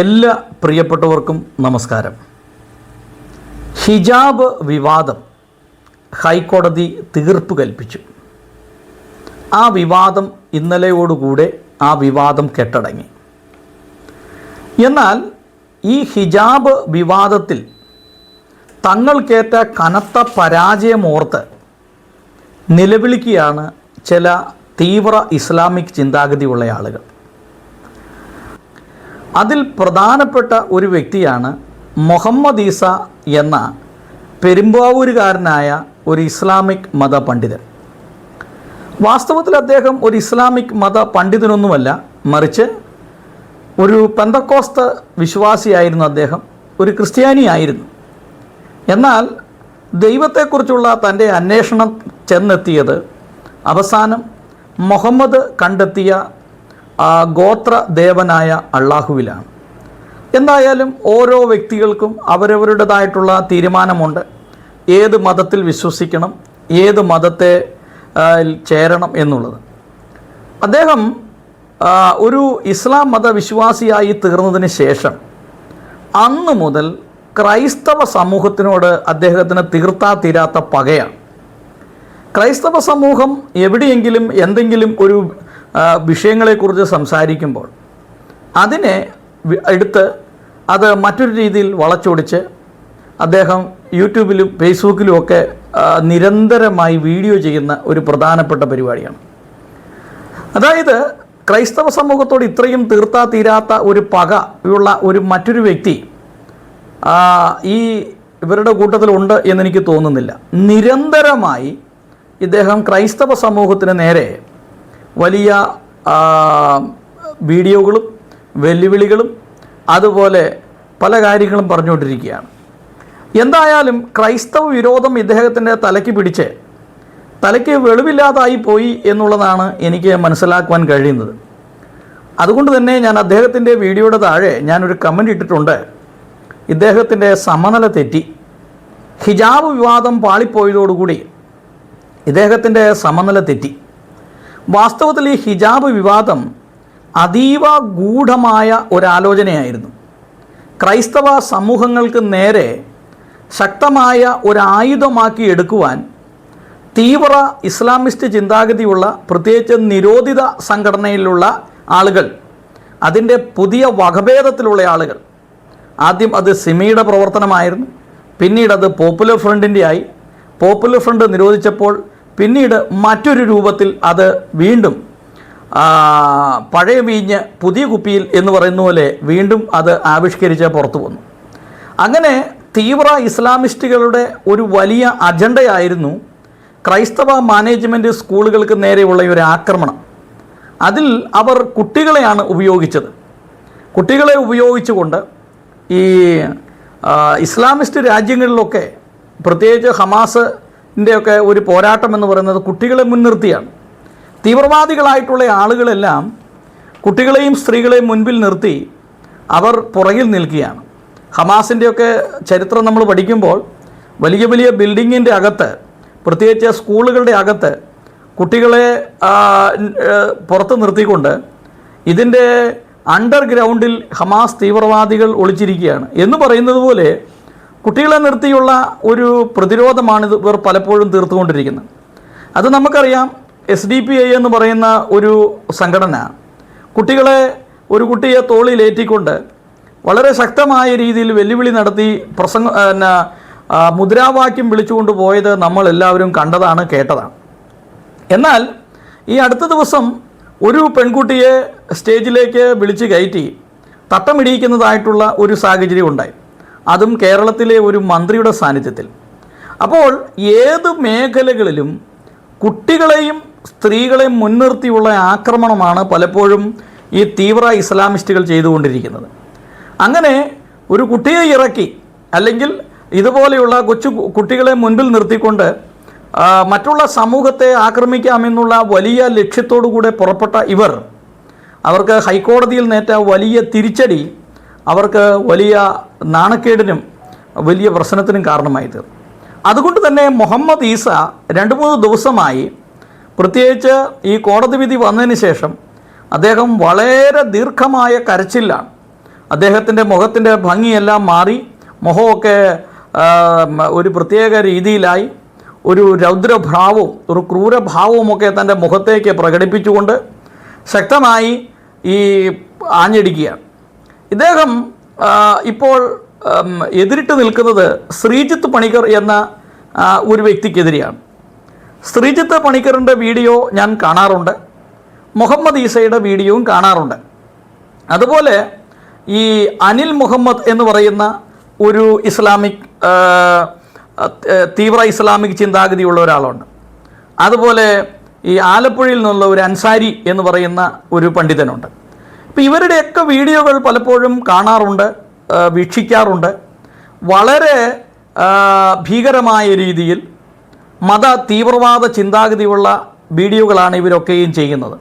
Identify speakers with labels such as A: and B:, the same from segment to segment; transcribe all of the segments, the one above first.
A: എല്ലാ പ്രിയപ്പെട്ടവർക്കും നമസ്കാരം. ഹിജാബ് വിവാദം ഹൈക്കോടതി തീർപ്പ് കൽപ്പിച്ചു. ആ വിവാദം ഇന്നലെയോടുകൂടെ ആ വിവാദം കെട്ടടങ്ങി. എന്നാൽ ഈ ഹിജാബ് വിവാദത്തിൽ തങ്ങൾക്കേറ്റ കനത്ത പരാജയമോർത്ത് നിലവിളിക്കുകയാണ് ചില തീവ്ര ഇസ്ലാമിക് ചിന്താഗതിയുള്ള ആളുകൾ. അതിൽ പ്രധാനപ്പെട്ട ഒരു വ്യക്തിയാണ് മുഹമ്മദ് ഈസ എന്ന പെരുമ്പാവൂരുകാരനായ ഒരു ഇസ്ലാമിക് മത പണ്ഡിതൻ. വാസ്തവത്തിൽ അദ്ദേഹം ഒരു ഇസ്ലാമിക് മത പണ്ഡിതനൊന്നുമല്ല മറിച്ച് ഒരു പെന്തക്കോസ്ത വിശ്വാസിയായിരുന്നു അദ്ദേഹം ഒരു ക്രിസ്ത്യാനിയായിരുന്നു. എന്നാൽ ദൈവത്തെക്കുറിച്ചുള്ള തന്റെ അന്വേഷണം ചെന്നെത്തിയത് അവസാനം മുഹമ്മദ് കണ്ടെത്തിയ ആ ഗോത്ര ദേവനായ അള്ളാഹുവിലാണ്. എന്തായാലും ഓരോ വ്യക്തികൾക്കും അവരവരുടേതായിട്ടുള്ള തീരുമാനമുണ്ട്. ഏത് മതത്തിൽ വിശ്വസിക്കണം ഏത് മതത്തെ ചേരണം എന്നുള്ളത്. അദ്ദേഹം ഒരു ഇസ്ലാം മതവിശ്വാസിയായി തീർന്നതിന് ശേഷം അന്ന് മുതൽ ക്രൈസ്തവ സമൂഹത്തിനോട് അദ്ദേഹത്തിന് തീർത്താ തീരാത്ത പകയാണ്. ക്രൈസ്തവ സമൂഹം എവിടെയെങ്കിലും എന്തെങ്കിലും ഒരു വിഷയങ്ങളെക്കുറിച്ച് സംസാരിക്കുമ്പോൾ അതിനെ എടുത്ത് അത് മറ്റൊരു രീതിയിൽ വളച്ചൊടിച്ച് അദ്ദേഹം യൂട്യൂബിലും ഫേസ്ബുക്കിലും ഒക്കെ നിരന്തരമായി വീഡിയോ ചെയ്യുന്ന ഒരു പ്രധാനപ്പെട്ട പരിപാടിയാണ്. അതായത് ക്രൈസ്തവ സമൂഹത്തോട് ഇത്രയും തീർത്താ തീരാത്ത ഒരു പക ഉള്ള ഒരു മറ്റൊരു വ്യക്തി ഈ ഇവരുടെ കൂട്ടത്തിലുണ്ട് എന്നെനിക്ക് തോന്നുന്നില്ല. നിരന്തരമായി ഇദ്ദേഹം ക്രൈസ്തവ സമൂഹത്തിന് നേരെ വലിയ വീഡിയോകളും വെല്ലുവിളികളും അതുപോലെ പല കാര്യങ്ങളും പറഞ്ഞുകൊണ്ടിരിക്കുകയാണ്. എന്തായാലും ക്രൈസ്തവ വിരോധം ഇദ്ദേഹത്തിന്റെ തലയ്ക്ക് പിടിച്ച് തലയ്ക്ക് വെളിവില്ലാതായി പോയി എന്നുള്ളതാണ് എനിക്ക് മനസ്സിലാക്കുവാൻ കഴിയുന്നത്. അതുകൊണ്ട് തന്നെ ഞാൻ അദ്ദേഹത്തിന്റെ വീഡിയോയുടെ താഴെ ഞാനൊരു കമന്റ് ഇട്ടിട്ടുണ്ട്. ഇദ്ദേഹത്തിന്റെ സമനില തെറ്റി. ഹിജാബ് വിവാദം പാളിപ്പോയതോടുകൂടി ഇദ്ദേഹത്തിന്റെ സമനില തെറ്റി. വാസ്തവത്തിൽ ഈ ഹിജാബ് വിവാദം അതീവ ഗൂഢമായ ഒരാലോചനയായിരുന്നു. ക്രൈസ്തവ സമൂഹങ്ങൾക്ക് നേരെ ശക്തമായ ഒരായുധമാക്കി എടുക്കുവാൻ തീവ്ര ഇസ്ലാമിസ്റ്റ് ചിന്താഗതിയുള്ള പ്രത്യേകിച്ച് നിരോധിത സംഘടനയിലുള്ള ആളുകൾ അതിന്റെ പുതിയ വകഭേദത്തിലുള്ള ആളുകൾ. ആദ്യം അത് സിമിയുടെ പ്രവർത്തനമായിരുന്നു. പിന്നീട് അത് പോപ്പുലർ ഫ്രണ്ടിന്റെ ആയി. പോപ്പുലർ ഫ്രണ്ട് നിരോധിച്ചപ്പോൾ പിന്നീട് മറ്റൊരു രൂപത്തിൽ അത് വീണ്ടും പഴയ വീഞ്ഞ് പുതിയ കുപ്പിയിൽ എന്ന് പറയുന്ന പോലെ വീണ്ടും അത് ആവിഷ്കരിച്ച് പുറത്തു വന്നു. അങ്ങനെ തീവ്ര ഇസ്ലാമിസ്റ്റുകളുടെ ഒരു വലിയ അജണ്ടയായിരുന്നു ക്രൈസ്തവ മാനേജ്മെന്റ് സ്കൂളുകൾക്ക് നേരെയുള്ള ഒരു ആക്രമണം. അതിൽ അവർ കുട്ടികളെയാണ് ഉപയോഗിച്ചത്. കുട്ടികളെ ഉപയോഗിച്ചുകൊണ്ട് ഈ ഇസ്ലാമിസ്റ്റ് രാജ്യങ്ങളിലൊക്കെ പ്രത്യേകിച്ച് ഹമാസിന്റെയൊക്കെ ഒരു പോരാട്ടം എന്ന് പറയുന്നത് കുട്ടികളെ മുൻനിർത്തിയാണ്. തീവ്രവാദികളായിട്ടുള്ള ആളുകളെല്ലാം കുട്ടികളെയും സ്ത്രീകളെയും മുൻപിൽ നിർത്തി അവർ പുറകിൽ നിൽക്കുകയാണ്. ഹമാസിന്റെയൊക്കെ ചരിത്രം നമ്മൾ പഠിക്കുമ്പോൾ വലിയ വലിയ ബിൽഡിങ്ങിന്റെ അകത്ത് പ്രത്യേകിച്ച് സ്കൂളുകളുടെ അകത്ത് കുട്ടികളെ പുറത്ത് നിർത്തിക്കൊണ്ട് ഇതിന്റെ അണ്ടർഗ്രൗണ്ടിൽ ഹമാസ് തീവ്രവാദികൾ ഒളിച്ചിരിക്കുകയാണ് എന്ന് പറയുന്നത് പോലെ കുട്ടികളെ നിർത്തിയുള്ള ഒരു പ്രതിരോധമാണ് ഇത് ഇവർ പലപ്പോഴും തീർത്തുകൊണ്ടിരിക്കുന്നത്. അത് നമുക്കറിയാം എസ് ഡി പി ഐ എന്ന് പറയുന്ന ഒരു സംഘടന കുട്ടികളെ ഒരു കുട്ടിയെ തോളിലേറ്റിക്കൊണ്ട് വളരെ ശക്തമായ രീതിയിൽ വെല്ലുവിളി നടത്തി പ്രസംഗ പിന്നെ, മുദ്രാവാക്യം വിളിച്ചുകൊണ്ട് പോയത് നമ്മൾ എല്ലാവരും കണ്ടതാണ് കേട്ടതാണ്. എന്നാൽ ഈ അടുത്ത ദിവസം ഒരു പെൺകുട്ടിയെ സ്റ്റേജിലേക്ക് വിളിച്ച് കയറ്റി തട്ടമിടിയിക്കുന്നതായിട്ടുള്ള ഒരു സാഹചര്യം ഉണ്ടായി. അതും കേരളത്തിലെ ഒരു മന്ത്രിയുടെ സാന്നിധ്യത്തിൽ. അപ്പോൾ ഏത് മേഖലകളിലും കുട്ടികളെയും സ്ത്രീകളെയും മുൻനിർത്തിയുള്ള ആക്രമണമാണ് പലപ്പോഴും ഈ തീവ്ര ഇസ്ലാമിസ്റ്റുകൾ ചെയ്തുകൊണ്ടിരിക്കുന്നത്. അങ്ങനെ ഒരു കുട്ടിയെ ഇറക്കി അല്ലെങ്കിൽ ഇതുപോലെയുള്ള കൊച്ചു കുട്ടികളെ മുൻപിൽ നിർത്തിക്കൊണ്ട് മറ്റുള്ള സമൂഹത്തെ ആക്രമിക്കാമെന്നുള്ള വലിയ ലക്ഷ്യത്തോടു കൂടെ പുറപ്പെട്ട ഇവർ അവർക്ക് ഹൈക്കോടതിയിൽ നേറ്റ വലിയ തിരിച്ചടി അവർക്ക് വലിയ നാണക്കേടിനും വലിയ പ്രശ്നത്തിനും കാരണമായി തീർന്നു. അതുകൊണ്ട് തന്നെ മുഹമ്മദ് ഈസ രണ്ട് മൂന്ന് ദിവസമായി പ്രത്യേകിച്ച് ഈ കോടതി വിധി വന്നതിന് ശേഷം അദ്ദേഹം വളരെ ദീർഘമായ കരച്ചിലാണ്. അദ്ദേഹത്തിന്റെ മുഖത്തിന്റെ ഭംഗിയെല്ലാം മാറി മുഖമൊക്കെ ഒരു പ്രത്യേക രീതിയിലായി. ഒരു രൗദ്രഭാവവും ഒരു ക്രൂരഭാവവുമൊക്കെ തന്റെ മുഖത്തേക്ക് പ്രകടിപ്പിച്ചുകൊണ്ട് ശക്തമായി ഈ ആഞ്ഞടിക്കുകയാണ്. ഇദ്ദേഹം ഇപ്പോൾ എതിരിട്ട് നിൽക്കുന്നത് ശ്രീജിത്ത് പണിക്കർ എന്ന ഒരു വ്യക്തിക്കെതിരെയാണ്. ശ്രീജിത്ത് പണിക്കറിന്റെ വീഡിയോ ഞാൻ കാണാറുണ്ട്. മുഹമ്മദ് ഈസയുടെ വീഡിയോയും കാണാറുണ്ട്. അതുപോലെ ഈ അനിൽ മുഹമ്മദ് എന്ന് പറയുന്ന ഒരു ഇസ്ലാമിക് തീവ്ര ഇസ്ലാമിക് ചിന്താഗതിയുള്ള ഒരാളുണ്ട്. അതുപോലെ ഈ ആലപ്പുഴയിൽ നിന്നുള്ള ഒരു അൻസാരി എന്ന് പറയുന്ന ഒരു പണ്ഡിതനുണ്ട്. അപ്പോൾ ഇവരുടെയൊക്കെ വീഡിയോകൾ പലപ്പോഴും കാണാറുണ്ട് വീക്ഷിക്കാറുണ്ട്. വളരെ ഭീകരമായ രീതിയിൽ മത തീവ്രവാദ ചിന്താഗതിയുള്ള വീഡിയോകളാണ് ഇവരൊക്കെയും ചെയ്യുന്നത്.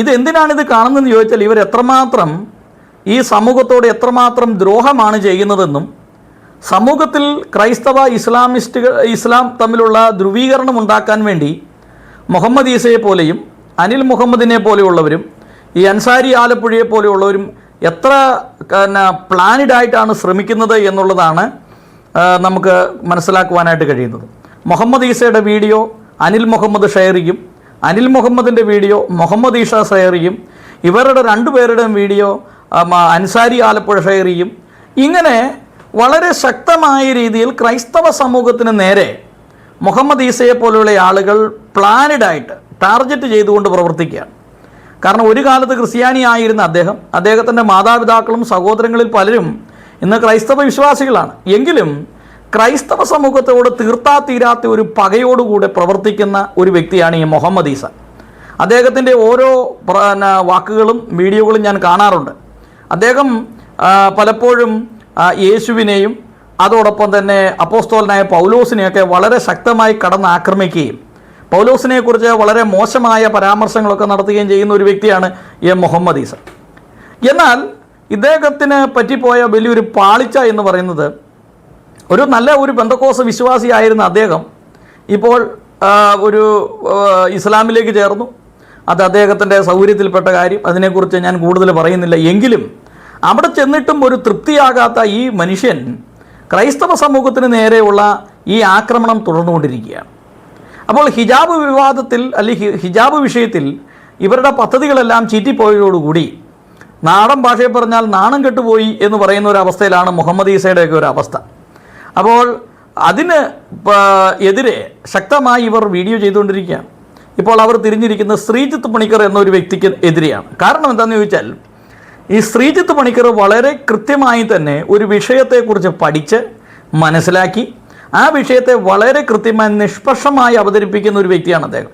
A: ഇതെന്തിനാണിത് കാണുന്നതെന്ന് ചോദിച്ചാൽ ഇവർ എത്രമാത്രം ഈ സമൂഹത്തോട് എത്രമാത്രം ദ്രോഹമാണ് ചെയ്യുന്നതെന്നും സമൂഹത്തിൽ ക്രൈസ്തവ ഇസ്ലാമിസ്റ്റുകൾ ഇസ്ലാം തമ്മിലുള്ള ധ്രുവീകരണം ഉണ്ടാക്കാൻ വേണ്ടി മുഹമ്മദ് ഈസയെ പോലെയും അനിൽ മുഹമ്മദിനെ പോലെയുള്ളവരും ഈ അൻസാരി ആലപ്പുഴയെ പോലെയുള്ളവരും എത്ര പിന്നെ പ്ലാനിഡ് ആയിട്ടാണ് ശ്രമിക്കുന്നത് എന്നുള്ളതാണ് നമുക്ക് മനസ്സിലാക്കുവാനായിട്ട് കഴിയുന്നത്. മുഹമ്മദ് ഈസയുടെ വീഡിയോ അനിൽ മുഹമ്മദ് ഷെയർ ചെയ്യും. അനിൽ മുഹമ്മദിന്റെ വീഡിയോ മുഹമ്മദ് ഈഷ ഷെയർ ചെയ്യും. ഇവരുടെ രണ്ടുപേരുടെയും വീഡിയോ അൻസാരി ആലപ്പുഴ ഷെയർ ചെയ്യും. ഇങ്ങനെ വളരെ ശക്തമായ രീതിയിൽ ക്രൈസ്തവ സമൂഹത്തിന് നേരെ മുഹമ്മദ് ഈസയെ പോലെയുള്ള ആളുകൾ പ്ലാനഡായിട്ട് ടാർഗറ്റ് ചെയ്തുകൊണ്ട് പ്രവർത്തിക്കുകയാണ്. കാരണം ഒരു കാലത്ത് ക്രിസ്ത്യാനി ആയിരുന്ന അദ്ദേഹം അദ്ദേഹത്തിന്റെ മാതാപിതാക്കളും സഹോദരങ്ങളിൽ പലരും ഇന്ന് ക്രൈസ്തവ വിശ്വാസികളാണ്. എങ്കിലും ക്രൈസ്തവ സമൂഹത്തോട് തീർത്താ തീരാത്ത ഒരു പകയോടുകൂടെ പ്രവർത്തിക്കുന്ന ഒരു വ്യക്തിയാണ് ഈ മുഹമ്മദ് ഈസ. അദ്ദേഹത്തിന്റെ ഓരോ വാക്കുകളും വീഡിയോകളും ഞാൻ കാണാറുണ്ട്. അദ്ദേഹം പലപ്പോഴും യേശുവിനെയും അതോടൊപ്പം തന്നെ അപ്പോസ്തോലനായ പൗലോസിനെയൊക്കെ വളരെ ശക്തമായി കടന്ന് ആക്രമിക്കുകയും പൗലോസിനെ കുറിച്ച് വളരെ മോശമായ പരാമർശങ്ങളൊക്കെ നടത്തുകയും ചെയ്യുന്ന ഒരു വ്യക്തിയാണ് എ. മുഹമ്മദ് ഈസ. എന്നാൽ ഇദ്ദേഹത്തിന് പറ്റിപ്പോയ വലിയൊരു പാളിച്ച എന്ന് പറയുന്നത് ഒരു നല്ല ഒരു ബന്ധക്കോസ വിശ്വാസിയായിരുന്ന അദ്ദേഹം ഇപ്പോൾ ഒരു ഇസ്ലാമിലേക്ക് ചേർന്നു. അത് അദ്ദേഹത്തിന്റെ സൗകര്യത്തിൽപ്പെട്ട കാര്യം. അതിനെക്കുറിച്ച് ഞാൻ കൂടുതൽ പറയുന്നില്ല. എങ്കിലും അവിടെ ചെന്നിട്ടും ഒരു തൃപ്തിയാകാത്ത ഈ മനുഷ്യൻ ക്രൈസ്തവ സമൂഹത്തിന് നേരെയുള്ള ഈ ആക്രമണം തുടർന്നുകൊണ്ടിരിക്കുകയാണ്. അപ്പോൾ ഹിജാബ് വിവാദത്തിൽ അല്ലെങ്കിൽ ഹിജാബ് വിഷയത്തിൽ ഇവരുടെ പദ്ധതികളെല്ലാം ചീറ്റിപ്പോയതോടുകൂടി നാടൻ ഭാഷയെ പറഞ്ഞാൽ നാണം കെട്ടുപോയി എന്ന് പറയുന്ന ഒരു അവസ്ഥയിലാണ് മുഹമ്മദ് ഈസയുടെയൊക്കെ ഒരു അവസ്ഥ. അപ്പോൾ അതിന് എതിരെ ശക്തമായി ഇവർ വീഡിയോ ചെയ്തുകൊണ്ടിരിക്കുകയാണ്. ഇപ്പോൾ അവർ തിരിഞ്ഞിരിക്കുന്ന ശ്രീജിത്ത് പണിക്കർ എന്നൊരു വ്യക്തിക്ക് എതിരെയാണ്. കാരണം എന്താണെന്ന് ചോദിച്ചാൽ ഈ ശ്രീജിത്ത് പണിക്കർ വളരെ കൃത്യമായി തന്നെ ഒരു വിഷയത്തെക്കുറിച്ച് പഠിച്ച് മനസ്സിലാക്കി ആ വിഷയത്തെ വളരെ കൃത്യമായി നിഷ്പക്ഷമായി അവതരിപ്പിക്കുന്ന ഒരു വ്യക്തിയാണ് അദ്ദേഹം.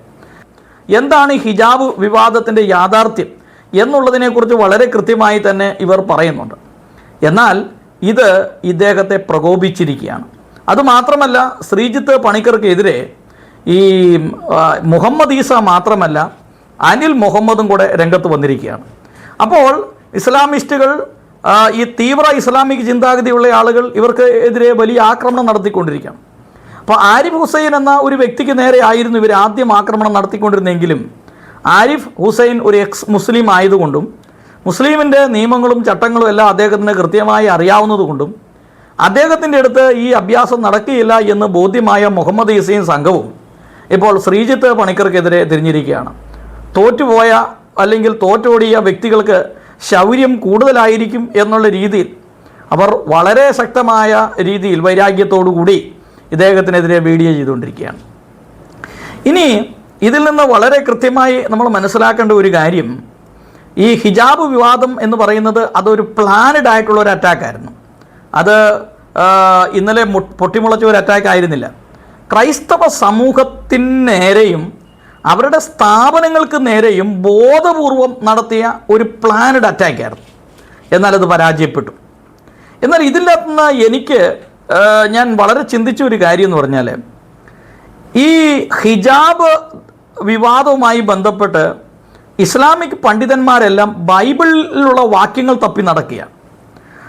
A: എന്താണ് ഹിജാബ് വിവാദത്തിന്റെ യാഥാർത്ഥ്യം എന്നുള്ളതിനെക്കുറിച്ച് വളരെ കൃത്യമായി തന്നെ ഇവർ പറയുന്നുണ്ട്. എന്നാൽ ഇത് ഇദ്ദേഹത്തെ പ്രകോപിച്ചിരിക്കുകയാണ്. അതുമാത്രമല്ല ശ്രീജിത്ത് പണിക്കർക്കെതിരെ ഈ മുഹമ്മദ് ഈസ മാത്രമല്ല അനിൽ മുഹമ്മദും കൂടെ രംഗത്ത് വന്നിരിക്കുകയാണ്. അപ്പോൾ ഇസ്ലാമിസ്റ്റുകൾ ഈ തീവ്ര ഇസ്ലാമിക് ചിന്താഗതിയുള്ള ആളുകൾ ഇവർക്ക് എതിരെ വലിയ ആക്രമണം നടത്തിക്കൊണ്ടിരിക്കുകയാണ്. അപ്പോൾ ആരിഫ് ഹുസൈൻ എന്ന ഒരു വ്യക്തിക്ക് നേരെ ആയിരുന്നു ഇവർ ആദ്യം ആക്രമണം നടത്തിക്കൊണ്ടിരുന്നെങ്കിലും ആരിഫ് ഹുസൈൻ ഒരു എക്സ് മുസ്ലിം ആയതുകൊണ്ടും മുസ്ലിമിന്റെ നിയമങ്ങളും ചട്ടങ്ങളും എല്ലാം അദ്ദേഹത്തിന് കൃത്യമായി അറിയാവുന്നതുകൊണ്ടും അദ്ദേഹത്തിന്റെ അടുത്ത് ഈ അഭ്യാസം നടക്കുകയില്ല എന്ന് ബോധ്യമായ മുഹമ്മദ് ഈസയും സംഘവും ഇപ്പോൾ ശ്രീജിത്ത് പണിക്കർക്കെതിരെ തിരിഞ്ഞിരിക്കുകയാണ്. തോറ്റുപോയ അല്ലെങ്കിൽ തോറ്റോടിയ വ്യക്തികൾക്ക് ശൗര്യം കൂടുതലായിരിക്കും എന്നുള്ള രീതിയിൽ അവർ വളരെ ശക്തമായ രീതിയിൽ വൈരാഗ്യത്തോടു കൂടി ഇദ്ദേഹത്തിനെതിരെ വീഡിയോ ചെയ്തുകൊണ്ടിരിക്കുകയാണ്. ഇനി ഇതിൽ നിന്ന് വളരെ കൃത്യമായി നമ്മൾ മനസ്സിലാക്കേണ്ട ഒരു കാര്യം ഈ ഹിജാബ് വിവാദം എന്ന് പറയുന്നത് അതൊരു പ്ലാനഡ് ആയിട്ടുള്ള ഒരു അറ്റാക്കായിരുന്നു അത് ഇന്നലെ പൊട്ടിമുളച്ച ഒരു അറ്റാക്ക് ആയിരുന്നില്ല. ക്രൈസ്തവ സമൂഹത്തിന് നേരെയും അവരുടെ സ്ഥാപനങ്ങൾക്ക് നേരെയും ബോധപൂർവം നടത്തിയ ഒരു പ്ലാനഡ് അറ്റാക്കായിരുന്നു എന്നാൽ അത് പരാജയപ്പെട്ടു. എന്നാൽ നിന്ന് എനിക്ക് ഞാൻ വളരെ ചിന്തിച്ച ഒരു കാര്യം എന്ന് പറഞ്ഞാൽ ഈ ഹിജാബ് വിവാദവുമായി ബന്ധപ്പെട്ട് ഇസ്ലാമിക് പണ്ഡിതന്മാരെല്ലാം ബൈബിളിലുള്ള വാക്യങ്ങൾ തപ്പി നടക്കുകയാണ്.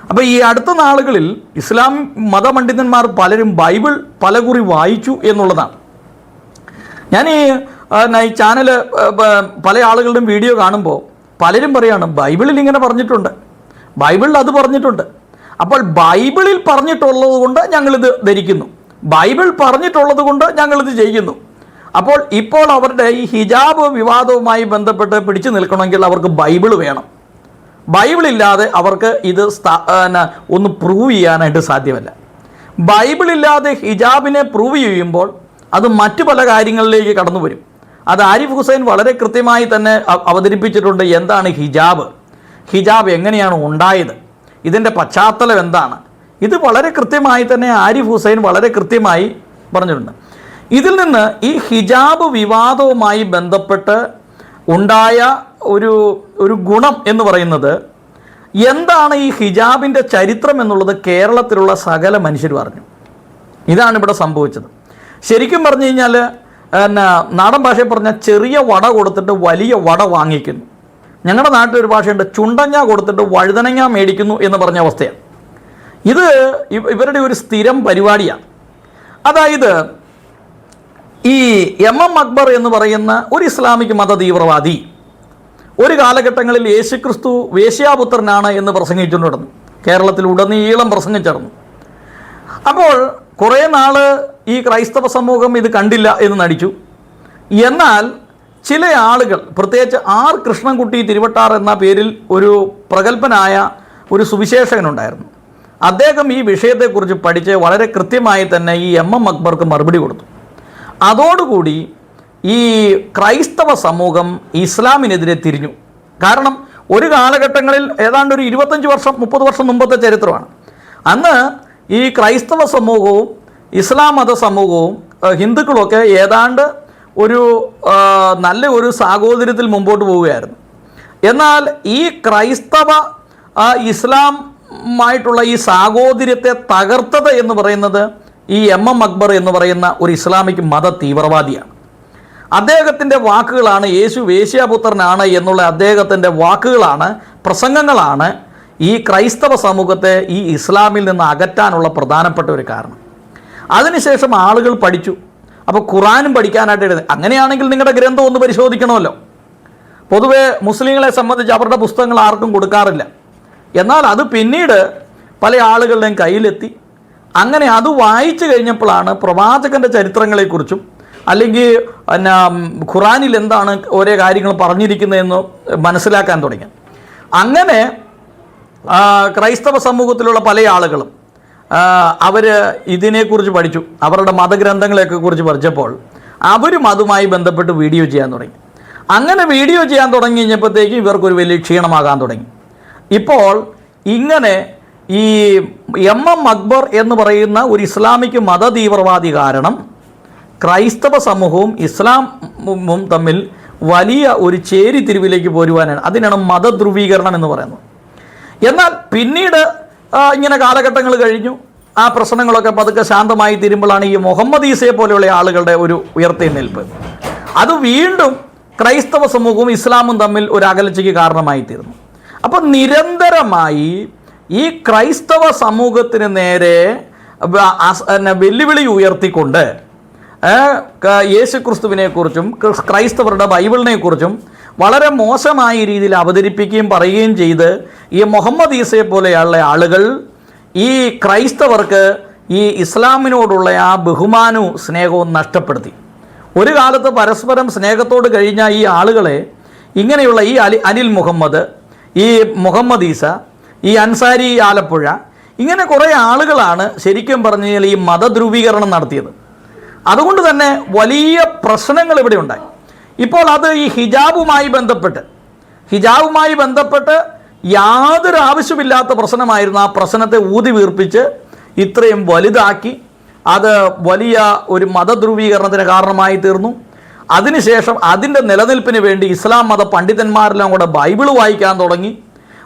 A: അപ്പോൾ ഈ അടുത്ത നാളുകളിൽ ഇസ്ലാം മതപണ്ഡിതന്മാർ പലരും ബൈബിൾ പലകുറി വായിച്ചു എന്നുള്ളതാണ്. ഞാൻ ഈ ഈ ചാനൽ പല ആളുകളുടെയും വീഡിയോ കാണുമ്പോൾ പലരും പറയാണ് ബൈബിളിൽ ഇങ്ങനെ പറഞ്ഞിട്ടുണ്ട്. ബൈബിളിൽ അത് പറഞ്ഞിട്ടുണ്ട്. അപ്പോൾ ബൈബിളിൽ പറഞ്ഞിട്ടുള്ളത് കൊണ്ട് ഞങ്ങളിത് ധരിക്കുന്നു. ബൈബിൾ പറഞ്ഞിട്ടുള്ളത് കൊണ്ട് ഞങ്ങളിത് ചെയ്യുന്നു. അപ്പോൾ ഇപ്പോൾ അവരുടെ ഈ ഹിജാബ് വിവാദവുമായി ബന്ധപ്പെട്ട് പിടിച്ചു നിൽക്കണമെങ്കിൽ അവർക്ക് ബൈബിൾ വേണം. ബൈബിളില്ലാതെ അവർക്ക് ഇത് ഒന്ന് പ്രൂവ് ചെയ്യാനായിട്ട് സാധ്യമല്ല. ബൈബിളില്ലാതെ ഹിജാബിനെ പ്രൂവ് ചെയ്യുമ്പോൾ അത് മറ്റു പല കാര്യങ്ങളിലേക്ക് കടന്നു വരും അത് ആരിഫ് ഹുസൈൻ വളരെ കൃത്യമായി തന്നെ അവതരിപ്പിച്ചിട്ടുണ്ട് എന്താണ് ഹിജാബ്. ഹിജാബ് എങ്ങനെയാണ് ഉണ്ടായത്? ഇതിന്റെ പശ്ചാത്തലം എന്താണ്? ഇത് വളരെ കൃത്യമായി തന്നെ ആരിഫ് ഹുസൈൻ വളരെ കൃത്യമായി പറഞ്ഞിട്ടുണ്ട്. ഇതിൽ നിന്ന് ഈ ഹിജാബ് വിവാദവുമായി ബന്ധപ്പെട്ട് ഉണ്ടായ ഒരു ഒരു ഗുണം എന്ന് പറയുന്നത് എന്താണ് ഈ ഹിജാബിന്റെ ചരിത്രം എന്നുള്ളത് കേരളത്തിലുള്ള സകല മനുഷ്യർ പറഞ്ഞു ഇതാണ് ഇവിടെ സംഭവിച്ചത്. ശരിക്കും പറഞ്ഞു കഴിഞ്ഞാൽ എന്നാ നാടൻ ഭാഷയിൽ പറഞ്ഞാൽ ചെറിയ വട കൊടുത്തിട്ട് വലിയ വട വാങ്ങിക്കുന്നു. ഞങ്ങളുടെ നാട്ടിൽ ഒരു ഭാഷയുണ്ട് ചുണ്ടങ്ങ കൊടുത്തിട്ട് വഴുതനങ്ങ മേടിക്കുന്നു എന്ന് പറഞ്ഞ അവസ്ഥയാണ്. ഇത് ഇവരുടെ ഒരു സ്ഥിരം പരിപാടിയാണ്. അതായത് ഈ എം എം അക്ബർ എന്ന് പറയുന്ന ഒരു ഇസ്ലാമിക് മത തീവ്രവാദി ഒരു കാലഘട്ടങ്ങളിൽ യേശുക്രിസ്തു വേശ്യാപുത്രനാണ് എന്ന് പ്രസംഗിച്ചുകൊണ്ടിരുന്നു. കേരളത്തിൽ ഉടനീളം പ്രസംഗിച്ചിരുന്നു. അപ്പോൾ കുറേ നാൾ ഈ ക്രൈസ്തവ സമൂഹം ഇത് കണ്ടില്ല എന്ന് നടിച്ചു. എന്നാൽ ചില ആളുകൾ പ്രത്യേകിച്ച് ആർ കൃഷ്ണൻകുട്ടി തിരുവട്ടാർ എന്ന പേരിൽ ഒരു പ്രഗത്ഭനായ ഒരു സുവിശേഷകനുണ്ടായിരുന്നു. അദ്ദേഹം ഈ വിഷയത്തെക്കുറിച്ച് പഠിച്ച് വളരെ കൃത്യമായി തന്നെ ഈ എം എം അക്ബർക്ക് മറുപടി കൊടുത്തു. അതോടുകൂടി ഈ ക്രൈസ്തവ സമൂഹം ഇസ്ലാമിനെതിരെ തിരിഞ്ഞു. കാരണം ഒരു കാലഘട്ടങ്ങളിൽ ഏതാണ്ട് ഒരു ഇരുപത്തഞ്ച് വർഷം മുപ്പത് വർഷം മുമ്പത്തെ ചരിത്രമാണ്. അന്ന് ഈ ക്രൈസ്തവ സമൂഹവും ഇസ്ലാം മത സമൂഹവും ഹിന്ദുക്കളൊക്കെ ഏതാണ്ട് ഒരു നല്ല ഒരു സാഹോദര്യത്തിൽ മുമ്പോട്ട് പോവുകയായിരുന്നു. എന്നാൽ ഈ ക്രൈസ്തവ ഇസ്ലാമായിട്ടുള്ള ഈ സാഹോദര്യത്തെ തകർത്തത് എന്ന് പറയുന്നത് ഈ എം എം അക്ബർ എന്ന് പറയുന്ന ഒരു ഇസ്ലാമിക് മത തീവ്രവാദിയാണ്. അദ്ദേഹത്തിന്റെ വാക്കുകളാണ് യേശു വേശ്യാപുത്രനാണ് എന്നുള്ള അദ്ദേഹത്തിന്റെ വാക്കുകളാണ് പ്രസംഗങ്ങളാണ് ഈ ക്രൈസ്തവ സമൂഹത്തെ ഈ ഇസ്ലാമിൽ നിന്ന് അകറ്റാനുള്ള പ്രധാനപ്പെട്ട ഒരു കാരണം. അതിനുശേഷം ആളുകൾ പഠിച്ചു. അപ്പോൾ ഖുറാനും പഠിക്കാനായിട്ട് എഴുതി. അങ്ങനെയാണെങ്കിൽ നിങ്ങളുടെ ഗ്രന്ഥം ഒന്ന് പരിശോധിക്കണമല്ലോ. പൊതുവെ മുസ്ലിങ്ങളെ സംബന്ധിച്ച് അവരുടെ പുസ്തകങ്ങൾ ആർക്കും കൊടുക്കാറില്ല. എന്നാൽ അത് പിന്നീട് പല ആളുകളുടെയും കയ്യിലെത്തി. അങ്ങനെ അത് വായിച്ചു കഴിഞ്ഞപ്പോഴാണ് പ്രവാചകന്റെ ചരിത്രങ്ങളെക്കുറിച്ചും അല്ലെങ്കിൽ പിന്നെ ഖുറാനിൽ എന്താണ് ഓരോ കാര്യങ്ങൾ പറഞ്ഞിരിക്കുന്നതെന്ന് മനസ്സിലാക്കാൻ തുടങ്ങി അങ്ങനെ ക്രൈസ്തവ സമൂഹത്തിലുള്ള പല ആളുകളും അവർ ഇതിനെക്കുറിച്ച് പഠിച്ചു. അവരുടെ മതഗ്രന്ഥങ്ങളെയൊക്കെ കുറിച്ച് പഠിച്ചപ്പോൾ അവരും അതുമായി ബന്ധപ്പെട്ട് വീഡിയോ ചെയ്യാൻ തുടങ്ങി. അങ്ങനെ വീഡിയോ ചെയ്യാൻ തുടങ്ങി കഴിഞ്ഞപ്പോഴത്തേക്കും ഇവർക്കൊരു വലിയ ക്ഷീണമാകാൻ തുടങ്ങി. ഇപ്പോൾ ഇങ്ങനെ ഈ എം എം അക്ബർ എന്ന് പറയുന്ന ഒരു ഇസ്ലാമിക് മത തീവ്രവാദി കാരണം ക്രൈസ്തവ സമൂഹവും ഇസ്ലാമും തമ്മിൽ വലിയ ഒരു ചേരി തിരിവിലേക്ക് പോരുവാനാണ്. അതിനാണ് മതധ്രുവീകരണം എന്ന് പറയുന്നത്. എന്നാൽ പിന്നീട് ഇങ്ങനെ കാലഘട്ടങ്ങൾ കഴിഞ്ഞു. ആ പ്രശ്നങ്ങളൊക്കെ പതുക്കെ ശാന്തമായി തീരുമ്പോഴാണ് ഈ മുഹമ്മദ് ഈസയെ പോലെയുള്ള ആളുകളുടെ ഒരു ഉയർത്തെഴുന്നേൽപ്പ് അത് വീണ്ടും ക്രൈസ്തവ സമൂഹവും ഇസ്ലാമും തമ്മിൽ ഒരു അകലച്ചയ്ക്ക് കാരണമായി തീർന്നു അപ്പോൾ നിരന്തരമായി ഈ ക്രൈസ്തവ സമൂഹത്തിന് നേരെ വെല്ലുവിളി ഉയർത്തിക്കൊണ്ട് യേശുക്രിസ്തുവിനെക്കുറിച്ചും ക്രിസ്- ക്രൈസ്തവരുടെ ബൈബിളിനെക്കുറിച്ചും വളരെ മോശമായ രീതിയിൽ അവതരിപ്പിക്കുകയും പറയുകയും ചെയ്ത് ഈ മുഹമ്മദ് ഈസയെ പോലെയുള്ള ആളുകൾ ഈ ക്രൈസ്തവർക്ക് ഈ ഇസ്ലാമിനോടുള്ള ആ ബഹുമാനവും സ്നേഹവും നഷ്ടപ്പെടുത്തി. ഒരു കാലത്ത് പരസ്പരം സ്നേഹത്തോട് കഴിഞ്ഞ ഈ ആളുകളെ ഇങ്ങനെയുള്ള ഈ അലി അനിൽ മുഹമ്മദ് ഈ മുഹമ്മദ് ഈസ ഈ അൻസാരി ആലപ്പുഴ ഇങ്ങനെ കുറേ ആളുകളാണ് ശരിക്കും പറഞ്ഞു കഴിഞ്ഞാൽ ഈ മതധ്രുവീകരണം നടത്തിയത്. അതുകൊണ്ട് തന്നെ വലിയ പ്രശ്നങ്ങൾ ഇവിടെ ഉണ്ടായി. ഇപ്പോൾ അത് ഈ ഹിജാബുമായി ബന്ധപ്പെട്ട് ഹിജാബുമായി ബന്ധപ്പെട്ട് യാതൊരു ആവശ്യമില്ലാത്ത പ്രശ്നമായിരുന്നു. ആ പ്രശ്നത്തെ ഊതി വീർപ്പിച്ച് ഇത്രയും വലുതാക്കി. അത് വലിയ ഒരു മതധ്രുവീകരണത്തിന് കാരണമായി തീർന്നു. അതിനുശേഷം അതിന്റെ നിലനിൽപ്പിന് വേണ്ടി ഇസ്ലാം മത പണ്ഡിതന്മാരെല്ലാം കൂടെ ബൈബിൾ വായിക്കാൻ തുടങ്ങി.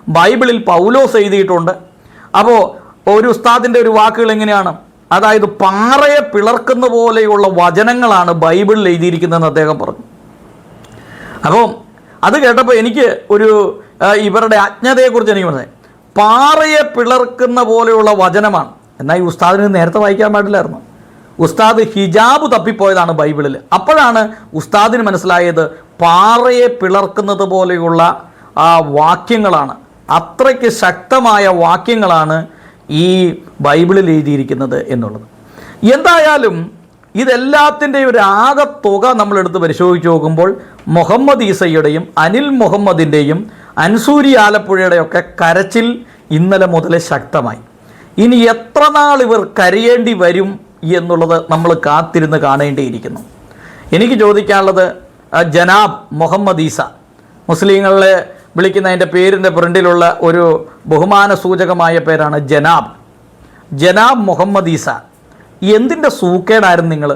A: ബൈബിളിൽ പൗലോസ് എഴുതിയിട്ടുണ്ട്. അപ്പോൾ ഒരു ഉസ്താദിന്റെ ഒരു വാക്കുകൾ എങ്ങനെയാണ്? അതായത് പാറയെ പിളർക്കുന്ന പോലെയുള്ള വചനങ്ങളാണ് ബൈബിളിൽ എഴുതിയിരിക്കുന്നതെന്ന് അദ്ദേഹം പറഞ്ഞു. അപ്പോൾ അത് കേട്ടപ്പോൾ എനിക്ക് ഒരു ഇവരുടെ അജ്ഞതയെക്കുറിച്ച് എനിക്ക് മനസ്സിലായി. പാറയെ പിളർക്കുന്ന പോലെയുള്ള വചനമാണ്. എന്നാൽ ഈ ഉസ്താദിന് നേരത്തെ വായിക്കാൻ പാടില്ലായിരുന്നു. ഉസ്താദ് ഹിജാബ് തപ്പിപ്പോയതാണ് ബൈബിളിൽ അപ്പോഴാണ് ഉസ്താദിന് മനസ്സിലായത് പാറയെ പിളർക്കുന്നത് പോലെയുള്ള ആ വാക്യങ്ങളാണ്. അത്രയ്ക്ക് ശക്തമായ വാക്യങ്ങളാണ് ഈ ബൈബിളിൽ എഴുതിയിരിക്കുന്നത് എന്നുള്ളത്. എന്തായാലും ഇതെല്ലാത്തിന്റെയും ഒരു ആകെ തുക നമ്മളെടുത്ത് പരിശോധിച്ച് നോക്കുമ്പോൾ മുഹമ്മദ് ഈസയുടെയും അനിൽ മുഹമ്മദിന്റെയും അൻസൂരി ആലപ്പുഴയുടെയൊക്കെ കരച്ചിൽ ഇന്നലെ മുതൽ ശക്തമായി. ഇനി എത്ര നാൾ ഇവർ കരയേണ്ടി വരും എന്നുള്ളത് നമ്മൾ കാത്തിരുന്ന് കാണേണ്ടിയിരിക്കുന്നു. എനിക്ക് ചോദിക്കാനുള്ളത് ജനാബ് മുഹമ്മദ് ഈസ മുസ്ലിങ്ങളെ വിളിക്കുന്നതിന്റെ പേരിന്റെ ഫ്രണ്ടിലുള്ള ഒരു ബഹുമാന സൂചകമായ പേരാണ് ജനാബ്. ജനാബ് മുഹമ്മദ് ഈസ. എന്തിന്റെ സൂക്കേടായിരുന്നു നിങ്ങൾ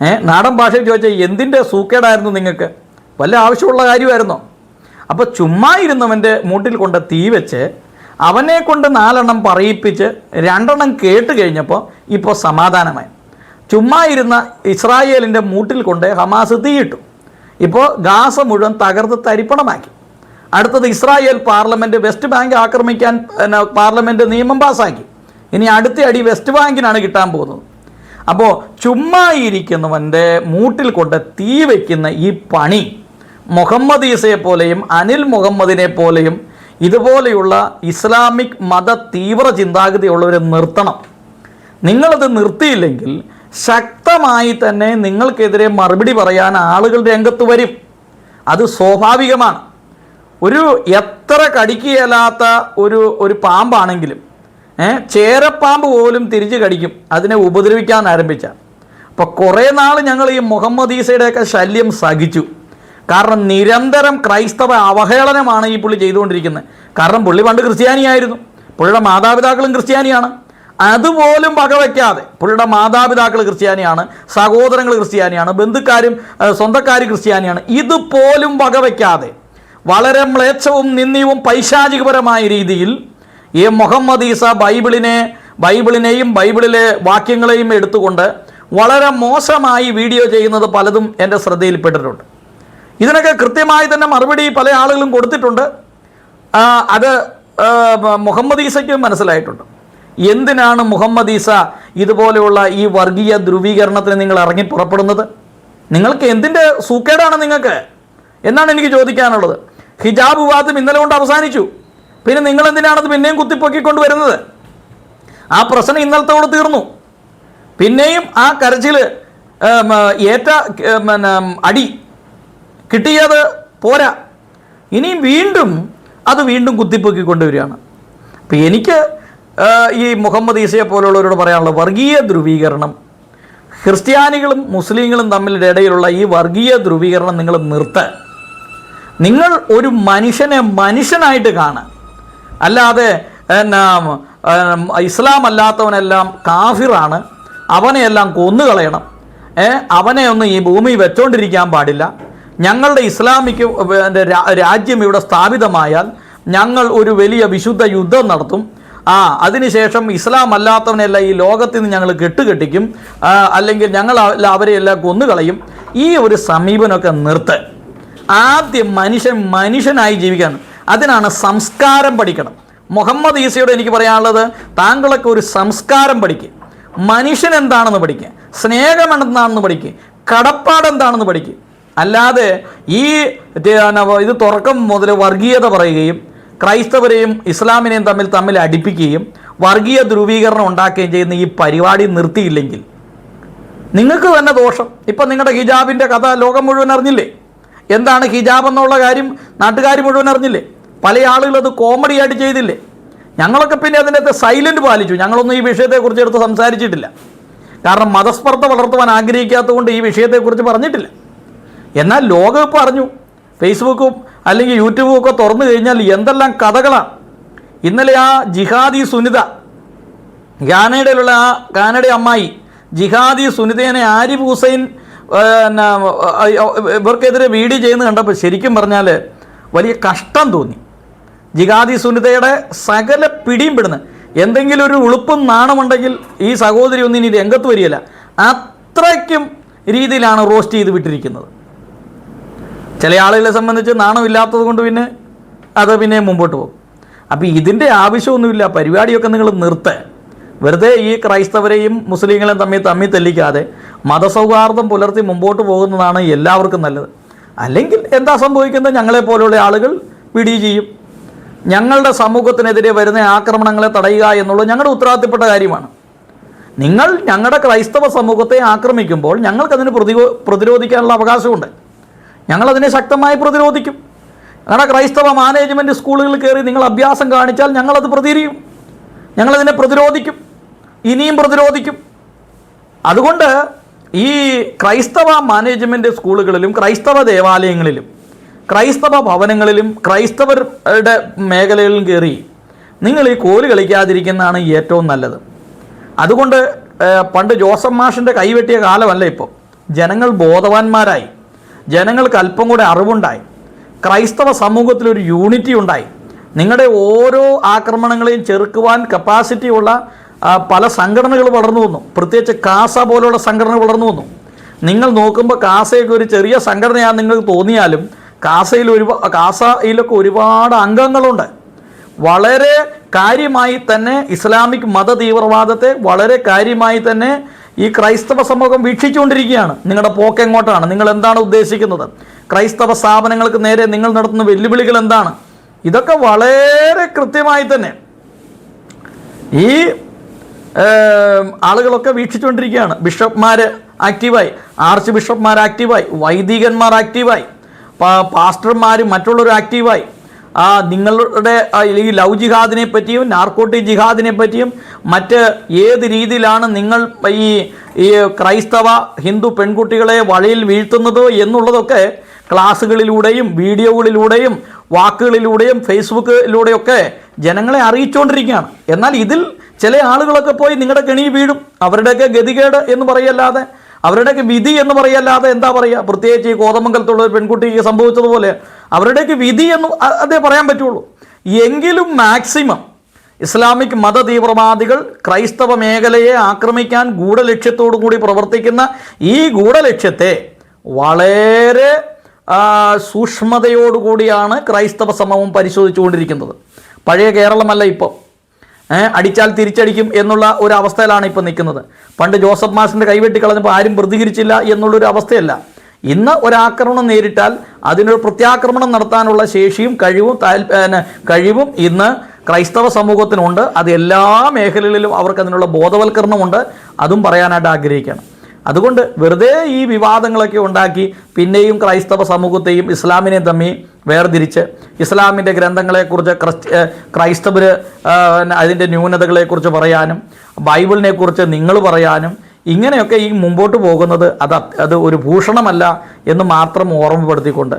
A: ഏ നാടൻ ഭാഷയിൽ ചോദിച്ചാൽ എന്തിന്റെ സൂക്കേടായിരുന്നു നിങ്ങൾക്ക്? വല്ല ആവശ്യമുള്ള കാര്യമായിരുന്നോ? അപ്പോൾ ചുമ്മാ ഇരുന്നവന്റെ മൂട്ടിൽ കൊണ്ട് തീ വെച്ച് അവനെ കൊണ്ട് നാലെണ്ണം പറയിപ്പിച്ച് രണ്ടെണ്ണം കേട്ട് കഴിഞ്ഞപ്പോൾ ഇപ്പോൾ സമാധാനമായി. ചുമ്മാ ഇരുന്ന ഇസ്രായേലിന്റെ മൂട്ടിൽ കൊണ്ട് ഹമാസ് തീയിട്ടു. ഇപ്പോൾ ഗാസ മുഴുവൻ തകർത്ത് തരിപ്പണമാക്കി. അടുത്തത് ഇസ്രായേൽ പാർലമെന്റ് വെസ്റ്റ് ബാങ്ക് ആക്രമിക്കാൻ പാർലമെന്റ് നിയമം പാസ്സാക്കി ഇനി അടുത്ത അടി വെസ്റ്റ് ബാങ്കിനാണ് കിട്ടാൻ പോകുന്നത്. അപ്പോൾ ചുമ്മാ ഇരിക്കുന്നവന്റെ മൂട്ടിൽ കൊണ്ട് തീ വയ്ക്കുന്ന ഈ പണി മുഹമ്മദ് ഈസയെ പോലെയും അനിൽ മുഹമ്മദിനെ പോലെയും ഇതുപോലെയുള്ള ഇസ്ലാമിക് മത തീവ്ര ചിന്താഗതിയുള്ളവരെ നിർത്തണം. നിങ്ങളത് നിർത്തിയില്ലെങ്കിൽ ശക്തമായി തന്നെ നിങ്ങൾക്കെതിരെ മറുപടി പറയാൻ ആളുകൾ രംഗത്ത് വരും. അത് സ്വാഭാവികമാണ്. ഒരു എത്ര കടിക്കുകയല്ലാത്ത ഒരു ഒരു പാമ്പാണെങ്കിലും ചേരപ്പാമ്പ് പോലും തിരിച്ച് കടിക്കും. അതിനെ ഉപദ്രവിക്കാൻ ആരംഭിച്ച. അപ്പോൾ കുറേ നാൾ ഞങ്ങൾ ഈ മുഹമ്മദ് ഈസയുടെയൊക്കെ ശല്യം സഹിച്ചു. കാരണം നിരന്തരം ക്രൈസ്തവ അവഹേളനമാണ് ഈ പുള്ളി ചെയ്തുകൊണ്ടിരിക്കുന്നത്. കാരണം പുള്ളി പണ്ട് ക്രിസ്ത്യാനിയായിരുന്നു. പുള്ളിയുടെ മാതാപിതാക്കളും ക്രിസ്ത്യാനിയാണ്. അതുപോലും വകവയ്ക്കാതെ പുള്ളിയുടെ മാതാപിതാക്കൾ ക്രിസ്ത്യാനിയാണ് സഹോദരങ്ങൾ ക്രിസ്ത്യാനിയാണ് ബന്ധുക്കാരും സ്വന്തക്കാർ ക്രിസ്ത്യാനിയാണ്. ഇതുപോലും വകവയ്ക്കാതെ വളരെ മ്ലേച്ഛവും നിന്ദ്യവും പൈശാചികപരമായ രീതിയിൽ ഈ മുഹമ്മദ് ഈസ ബൈബിളിനെ ബൈബിളിനെയും ബൈബിളിലെ വാക്യങ്ങളെയും എടുത്തുകൊണ്ട് വളരെ മോശമായി വീഡിയോ ചെയ്യുന്നത് പലതും എന്റെ ശ്രദ്ധയിൽപ്പെട്ടിട്ടുണ്ട്. ഇതിനൊക്കെ കൃത്യമായി തന്നെ മറുപടി പല ആളുകളും കൊടുത്തിട്ടുണ്ട്. അത് മുഹമ്മദ് ഈസയ്ക്ക് മനസ്സിലായിട്ടുണ്ട്. എന്തിനാണ് മുഹമ്മദ് ഈസ ഇതുപോലെയുള്ള ഈ വർഗീയ ധ്രുവീകരണത്തിന് നിങ്ങൾ ഇറങ്ങി പുറപ്പെടുന്നത്? നിങ്ങൾക്ക് എന്തിന്റെ സൂക്കേടാണ് നിങ്ങൾക്ക്? എന്നാണ് എനിക്ക് ചോദിക്കാനുള്ളത്. ഹിജാബ് വിവാദം ഇന്നലെ കൊണ്ട് അവസാനിച്ചു. പിന്നെ നിങ്ങൾ എന്തിനാണത് പിന്നെയും കുത്തിപ്പൊക്കിക്കൊണ്ട് വരുന്നത് ആ പ്രശ്നം ഇന്നലത്തോട് തീർന്നു. പിന്നെയും ആ കരച്ചിൽ ഏറ്റ പിന്നെ, അടി കിട്ടിയത് പോരാ. ഇനിയും വീണ്ടും അത് വീണ്ടും കുത്തിപ്പൊക്കി കൊണ്ടുവരികയാണ്. അപ്പം എനിക്ക് ഈ മുഹമ്മദ് ഈസയെ പോലുള്ളവരോട് പറയാനുള്ള വർഗീയ ധ്രുവീകരണം ക്രിസ്ത്യാനികളും മുസ്ലിങ്ങളും തമ്മിലുള്ള ഇടയിലുള്ള ഈ വർഗീയ ധ്രുവീകരണം നിങ്ങൾ നിർത്ത. നിങ്ങൾ ഒരു മനുഷ്യനെ മനുഷ്യനായിട്ട് കാണുക അല്ലാതെ ഇസ്ലാം അല്ലാത്തവനെല്ലാം കാഫിറാണ്. അവനെയെല്ലാം കൊന്നുകളയണം. അവനെ ഒന്നും ഈ ഭൂമി വെച്ചോണ്ടിരിക്കാൻ പാടില്ല. ഞങ്ങളുടെ ഇസ്ലാമിക്ക് രാജ്യം ഇവിടെ സ്ഥാപിതമായാൽ ഞങ്ങൾ ഒരു വലിയ വിശുദ്ധ യുദ്ധം നടത്തും. ആ അതിനുശേഷം ഇസ്ലാം അല്ലാത്തവനെല്ലാം ഈ ലോകത്തിൽ നിന്ന് ഞങ്ങൾ കെട്ടുകെട്ടിക്കും. അല്ലെങ്കിൽ ഞങ്ങൾ അവ- അവരെയെല്ലാം കൊന്നുകളയും. ഈ ഒരു സമീപനമൊക്കെ നിർത്ത്. ആദ്യം മനുഷ്യൻ മനുഷ്യനായി ജീവിക്കാൻ അതിനാണ് സംസ്കാരം പഠിക്കണം. മുഹമ്മദ് ഈസയോട് എനിക്ക് പറയാനുള്ളത് താങ്കളൊക്കെ ഒരു സംസ്കാരം പഠിക്കുക മനുഷ്യൻ എന്താണെന്ന് പഠിക്കുക സ്നേഹം എന്താണെന്ന് പഠിക്കുക കടപ്പാട് എന്താണെന്ന് പഠിക്കുക അല്ലാതെ ഈ ഇത് തുറക്കം മുതൽ വർഗീയത പറയുകയും ക്രൈസ്തവരെയും ഇസ്ലാമിനെയും തമ്മിൽ തമ്മിൽ അടിപ്പിക്കുകയും വർഗീയ ധ്രുവീകരണം ഉണ്ടാക്കുകയും ചെയ്യുന്ന ഈ പരിപാടി നിർത്തിയില്ലെങ്കിൽ നിങ്ങൾക്ക് തന്നെ ദോഷം. ഇപ്പം നിങ്ങളുടെ ഹിജാബിന്റെ കഥ ലോകം മുഴുവൻ അറിഞ്ഞില്ലേ? എന്താണ് ഹിജാബ് എന്നുള്ള കാര്യം നാട്ടുകാർ മുഴുവൻ അറിഞ്ഞില്ലേ? പല ആളുകൾ അത് കോമഡി ആയിട്ട് ചെയ്തില്ലേ? ഞങ്ങളൊക്കെ പിന്നെ അതിനകത്ത് സൈലന്റ് പാലിച്ചു. ഞങ്ങളൊന്നും ഈ വിഷയത്തെക്കുറിച്ച് എടുത്ത് സംസാരിച്ചിട്ടില്ല. കാരണം മതസ്പർദ്ധ വളർത്തുവാൻ ആഗ്രഹിക്കാത്തതുകൊണ്ട് ഈ വിഷയത്തെക്കുറിച്ച് പറഞ്ഞിട്ടില്ല. എന്നാൽ ലോകം ഇപ്പോൾ അറിഞ്ഞു. ഫേസ്ബുക്കും അല്ലെങ്കിൽ യൂട്യൂബും ഒക്കെ തുറന്നു കഴിഞ്ഞാൽ എന്തെല്ലാം കഥകളാണ് ഇന്നലെ ആ ജിഹാദി സുനിത ഗാനയുടെയിലുള്ള ആ ഗാനയുടെ അമ്മായി ജിഹാദി സുനിതേനെ ആരിഫ് ഹുസൈൻ ഇവർക്കെതിരെ വീഡിയോ ചെയ്യുന്നത് കണ്ടപ്പോൾ ശരിക്കും പറഞ്ഞാൽ വലിയ കഷ്ടം തോന്നി. ജിഹാദി സുനിതയുടെ സകല പിടിയും പെടുന്ന എന്തെങ്കിലും ഒരു ഉളുപ്പും നാണമുണ്ടെങ്കിൽ ഈ സഹോദരി ഒന്നും ഇനി രംഗത്ത് വരികയില്ല. അത്രയ്ക്കും രീതിയിലാണ് റോസ്റ്റ് ചെയ്ത് വിട്ടിരിക്കുന്നത്. ചില ആളുകളെ സംബന്ധിച്ച് നാണമില്ലാത്തത് കൊണ്ട് പിന്നെ അത് പിന്നെ മുമ്പോട്ട് പോകും. അപ്പോൾ ഇതിന്റെ ആവശ്യമൊന്നുമില്ല. പരിപാടിയൊക്കെ നിങ്ങൾ നിർത്ത്. വെറുതെ ഈ ക്രൈസ്തവരെയും മുസ്ലിങ്ങളെയും തമ്മിൽ തമ്മിൽ തെല്ലിക്കാതെ മതസൗഹാർദ്ദം പുലർത്തി മുമ്പോട്ട് പോകുന്നതാണ് എല്ലാവർക്കും നല്ലത്. അല്ലെങ്കിൽ എന്താ സംഭവിക്കുന്നത്? ഞങ്ങളെ പോലെയുള്ള ആളുകൾ പിടി ചെയ്യും. ഞങ്ങളുടെ സമൂഹത്തിനെതിരെ വരുന്ന ആക്രമണങ്ങളെ തടയുക എന്നുള്ളത് ഞങ്ങളുടെ ഉത്തരവാദിത്തപ്പെട്ട കാര്യമാണ്. നിങ്ങൾ ഞങ്ങളുടെ ക്രൈസ്തവ സമൂഹത്തെ ആക്രമിക്കുമ്പോൾ ഞങ്ങൾക്കതിന് പ്രതിരോ പ്രതിരോധിക്കാനുള്ള അവകാശമുണ്ട്. ഞങ്ങളതിനെ ശക്തമായി പ്രതിരോധിക്കും. ഞങ്ങളുടെ ക്രൈസ്തവ മാനേജ്മെന്റ് സ്കൂളുകളിൽ കയറി നിങ്ങൾ അഭ്യാസം കാണിച്ചാൽ ഞങ്ങളത് പ്രതിരിയും ഞങ്ങളതിനെ പ്രതിരോധിക്കും. ഇനിയും പ്രതിരോധിക്കും. അതുകൊണ്ട് ഈ ക്രൈസ്തവ മാനേജ്മെന്റ് സ്കൂളുകളിലും ക്രൈസ്തവ ദേവാലയങ്ങളിലും ക്രൈസ്തവ ഭവനങ്ങളിലും ക്രൈസ്തവരുടെ മേഖലകളിലും കയറി നിങ്ങൾ ഈ കോൽ കളിക്കാതിരിക്കുന്നതാണ് ഏറ്റവും നല്ലത്. അതുകൊണ്ട് പണ്ട് ജോസഫ് മാഷിന്റെ കൈവെട്ടിയ കാലമല്ല ഇപ്പോൾ ജനങ്ങൾ ബോധവാന്മാരായി. ജനങ്ങൾക്ക് അല്പം കൂടെ അറിവുണ്ടായി. ക്രൈസ്തവ സമൂഹത്തിലൊരു യൂണിറ്റി ഉണ്ടായി. നിങ്ങളുടെ ഓരോ ആക്രമണങ്ങളെയും ചെറുക്കുവാൻ കപ്പാസിറ്റി ഉള്ള പല സംഘടനകൾ വളർന്നു വന്നു. പ്രത്യേകിച്ച് കാസ പോലുള്ള സംഘടന വളർന്നു വന്നു. നിങ്ങൾ നോക്കുമ്പോൾ കാസയൊക്കെ ഒരു ചെറിയ സംഘടനയാണെന്ന് നിങ്ങൾക്ക് തോന്നിയാലും കാസയിൽ ഒരു കാസയിലൊക്കെ ഒരുപാട് അംഗങ്ങളുണ്ട്. വളരെ കാര്യമായി തന്നെ ഇസ്ലാമിക് മത തീവ്രവാദത്തെ വളരെ കാര്യമായി തന്നെ ഈ ക്രൈസ്തവ സമൂഹം വീക്ഷിച്ചുകൊണ്ടിരിക്കുകയാണ്. നിങ്ങളുടെ പോക്ക് എങ്ങോട്ടാണ്? നിങ്ങൾ എന്താണ് ഉദ്ദേശിക്കുന്നത്? ക്രൈസ്തവ സ്ഥാപനങ്ങൾക്ക് നേരെ നിങ്ങൾ നടത്തുന്ന വെല്ലുവിളികൾ എന്താണ്? ഇതൊക്കെ വളരെ കൃത്യമായി തന്നെ ഈ ആളുകളൊക്കെ വീക്ഷിച്ചുകൊണ്ടിരിക്കുകയാണ്. ബിഷപ്പ്മാർ ആക്റ്റീവായി. ആർച്ച് ബിഷപ്പ്മാർ ആക്റ്റീവായി. വൈദികന്മാർ ആക്റ്റീവായി. പാസ്റ്റർമാരും മറ്റുള്ളവരും ആക്റ്റീവായി ആ നിങ്ങളുടെ ഈ ലവ് ജിഹാദിനെ പറ്റിയും നാർക്കോട്ടിക് ജിഹാദിനെ പറ്റിയും മറ്റ് ഏത് രീതിയിലാണ് നിങ്ങൾ ഈ ഈ ക്രൈസ്തവ ഹിന്ദു പെൺകുട്ടികളെ വഴിയിൽ വീഴ്ത്തുന്നത് എന്നുള്ളതൊക്കെ ക്ലാസ്സുകളിലൂടെയും വീഡിയോകളിലൂടെയും വാക്കുകളിലൂടെയും ഫേസ്ബുക്കിലൂടെയൊക്കെ ജനങ്ങളെ അറിയിച്ചുകൊണ്ടിരിക്കുകയാണ് എന്നാൽ ഇതിൽ ചില ആളുകളൊക്കെ പോയി നിങ്ങളുടെ കെണി വീഴും. അവരുടെയൊക്കെ ഗതികേട് എന്ന് പറയല്ലാതെ അവരുടെയൊക്കെ വിധി എന്ന് പറയല്ലാതെ എന്താ പറയുക? പ്രത്യേകിച്ച് ഈ കോതമംഗലത്തുള്ള ഒരു പെൺകുട്ടിക്ക് സംഭവിച്ചതുപോലെ അവരുടെയൊക്കെ വിധി എന്ന് അതേ പറയാൻ പറ്റുള്ളൂ. എങ്കിലും മാക്സിമം ഇസ്ലാമിക് മത തീവ്രവാദികൾ ക്രൈസ്തവ മേഖലയെ ആക്രമിക്കാൻ ഗൂഢലക്ഷ്യത്തോടു കൂടി പ്രവർത്തിക്കുന്ന ഈ ഗൂഢലക്ഷ്യത്തെ വളരെ സൂക്ഷ്മതയോടുകൂടിയാണ് ക്രൈസ്തവ സമൂഹം പരിശോധിച്ചുകൊണ്ടിരിക്കുന്നത്. പഴയ കേരളമല്ല ഇപ്പോൾ അടിച്ചാൽ തിരിച്ചടിക്കും എന്നുള്ള ഒരു അവസ്ഥയിലാണ് ഇപ്പോൾ നിൽക്കുന്നത്. പണ്ട് ജോസഫ് മാഷിന്റെ കൈവെട്ടി കളഞ്ഞപ്പോൾ ആരും പ്രതികരിച്ചില്ല എന്നുള്ളൊരു അവസ്ഥയല്ല. ഇന്ന് ഒരാക്രമണം നേരിട്ടാൽ അതിനൊരു പ്രത്യാക്രമണം നടത്താനുള്ള ശേഷിയും കഴിവും ഏഹ് കഴിവും ഇന്ന് ക്രൈസ്തവ സമൂഹത്തിനുണ്ട്. അത് എല്ലാ മേഖലകളിലും അവർക്ക് അതിനുള്ള ബോധവൽക്കരണമുണ്ട്. അതും പറയാനായിട്ട് ആഗ്രഹിക്കണം. അതുകൊണ്ട് വെറുതെ ഈ വിവാദങ്ങളൊക്കെ ഉണ്ടാക്കി പിന്നെയും ക്രൈസ്തവ സമൂഹത്തെയും ഇസ്ലാമിനെയും തമ്മിൽ വേർതിരിച്ച് ഇസ്ലാമിന്റെ ഗ്രന്ഥങ്ങളെക്കുറിച്ച് ക്രിസ്ത്യ ക്രൈസ്തവർ അതിന്റെ ന്യൂനതകളെക്കുറിച്ച് പറയാനും ബൈബിളിനെ കുറിച്ച് നിങ്ങൾ പറയാനും ഇങ്ങനെയൊക്കെ ഈ മുമ്പോട്ട് പോകുന്നത് അത് അത് ഒരു ഭൂഷണമല്ല എന്ന് മാത്രം ഓർമ്മപ്പെടുത്തിക്കൊണ്ട്.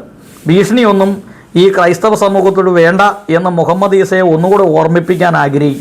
A: ഭീഷണിയൊന്നും ഈ ക്രൈസ്തവ സമൂഹത്തോട് വേണ്ട എന്ന് മുഹമ്മദ് ഈസയെ ഒന്നുകൂടെ ഓർമ്മിപ്പിക്കാൻ ആഗ്രഹിക്കും